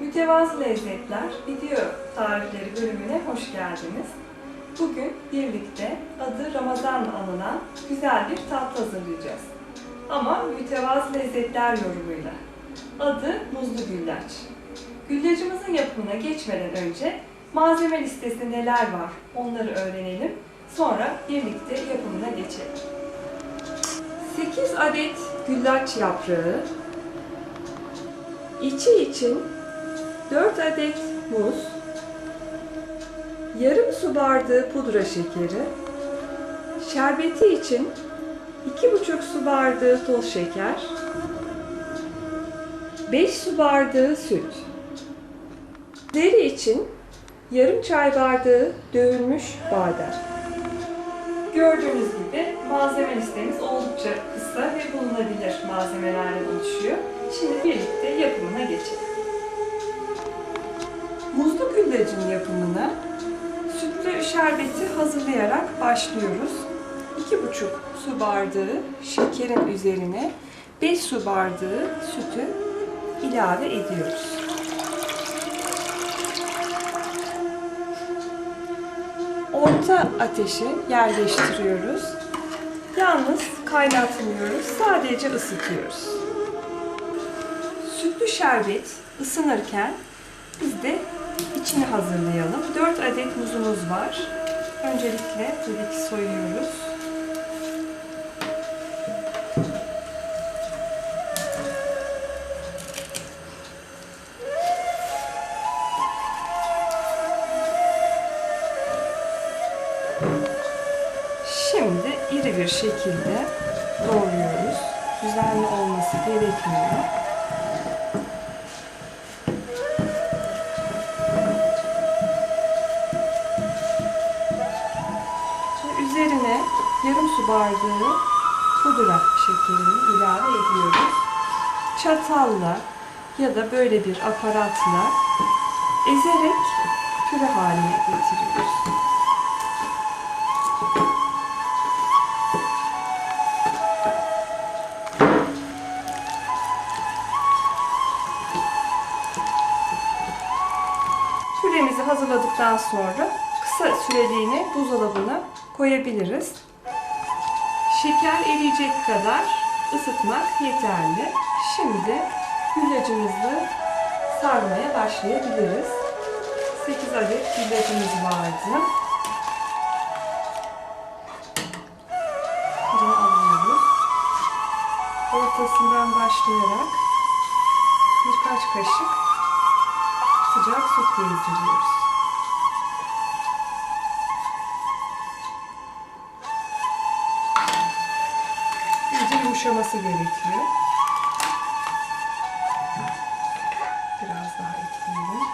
Mütevazı Lezzetler video tarifleri bölümüne hoş geldiniz. Bugün birlikte adı Ramazan'la anılan güzel bir tatlı hazırlayacağız. Ama mütevazı lezzetler yorumuyla. Adı muzlu güllaç. Güllacımızın yapımına geçmeden önce malzeme listesinde neler var onları öğrenelim. Sonra birlikte yapımına geçelim. 8 adet güllaç yaprağı, içi için 4 adet muz, yarım su bardağı pudra şekeri, şerbeti için 2,5 su bardağı toz şeker, 5 su bardağı süt, deri için yarım çay bardağı dövülmüş badem. Gördüğünüz gibi malzeme listemiz oldukça kısa ve bulunabilir malzemelerden oluşuyor. Şimdi birlikte yapımına geçelim. Güllacın yapımına sütlü şerbeti hazırlayarak başlıyoruz. 2,5 su bardağı şekerin üzerine 5 su bardağı sütü ilave ediyoruz. Orta ateşe yerleştiriyoruz. Yalnız kaynatmıyoruz, sadece ısıtıyoruz. Sütlü şerbet ısınırken biz de içini hazırlayalım. 4 adet muzumuz var. Öncelikle tabii ki soyuyoruz. Şimdi iri bir şekilde doğruyoruz. Düzenli olması gerekmiyor. Bardağı pudra şekerini ilave ediyoruz. Çatalla ya da böyle bir aparatla ezerek püre haline getiriyoruz. Püremizi hazırladıktan sonra kısa süreliğine buzdolabına koyabiliriz. Şeker eriyecek kadar ısıtmak yeterli. Şimdi güllacımızı sarmaya başlayabiliriz. 8 adet güllacımız vardı. Birini alıyoruz. Ortasından başlayarak birkaç kaşık sıcak süt gezdiriyoruz. Yumuşaması gerekiyor. Biraz daha ekleyelim.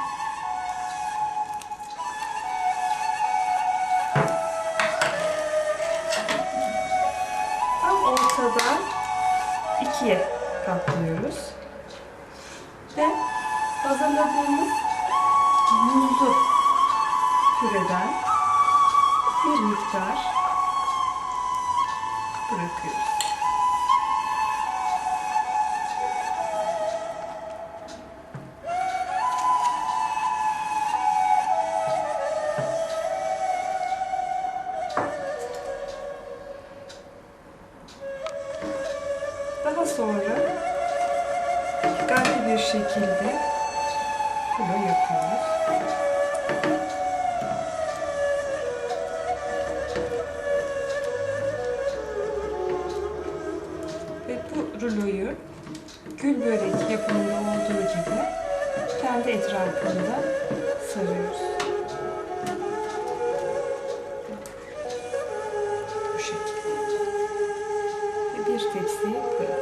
Tam ortadan ikiye katlıyoruz. Ve hazırladığımız muzlu püreden bir miktar bir şekilde bunu yapıyoruz. Ve bu ruloyu gül börek yapımında olduğu gibi kendi etrafında sarıyoruz. Bu şekilde. Ve bir tepsiye bırakıyoruz.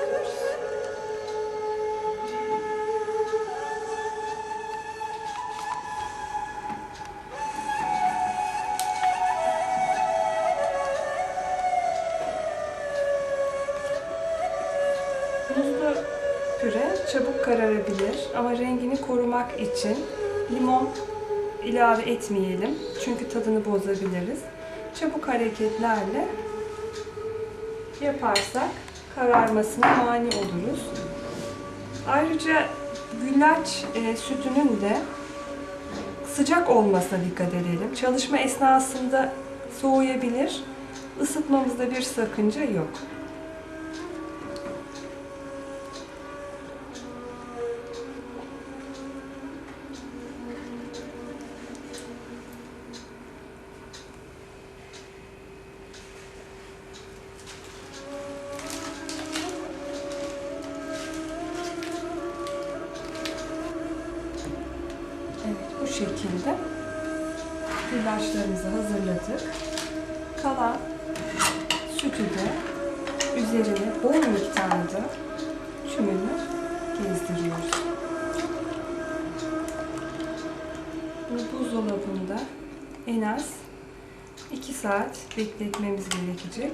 Muzlu püre çabuk kararabilir ama rengini korumak için limon ilave etmeyelim. Çünkü tadını bozabiliriz. Çabuk hareketlerle yaparsak kararmasına mani oluruz. Ayrıca güllaç e, sütünün de sıcak olmasına dikkat edelim. Çalışma esnasında soğuyabilir. Isıtmamızda bir sakınca yok. Şekilde güllaçlarımızı hazırladık. Kalan sütü de üzerine bol miktarda tümünü gezdiriyoruz. Bunu buzdolabında en az 2 saat bekletmemiz gerekecek.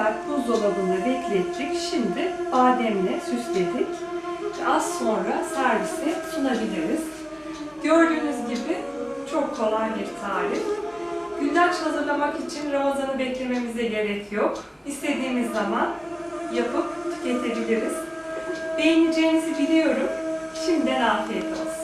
Saat buzdolabında beklettik. Şimdi bademle süsledik. Az sonra servise sunabiliriz. Gördüğünüz gibi çok kolay bir tarif. Güllaç hazırlamak için Ramazan'ı beklememize gerek yok. İstediğimiz zaman yapıp tüketebiliriz. Beğeneceğinizi biliyorum. Şimdiden afiyet olsun.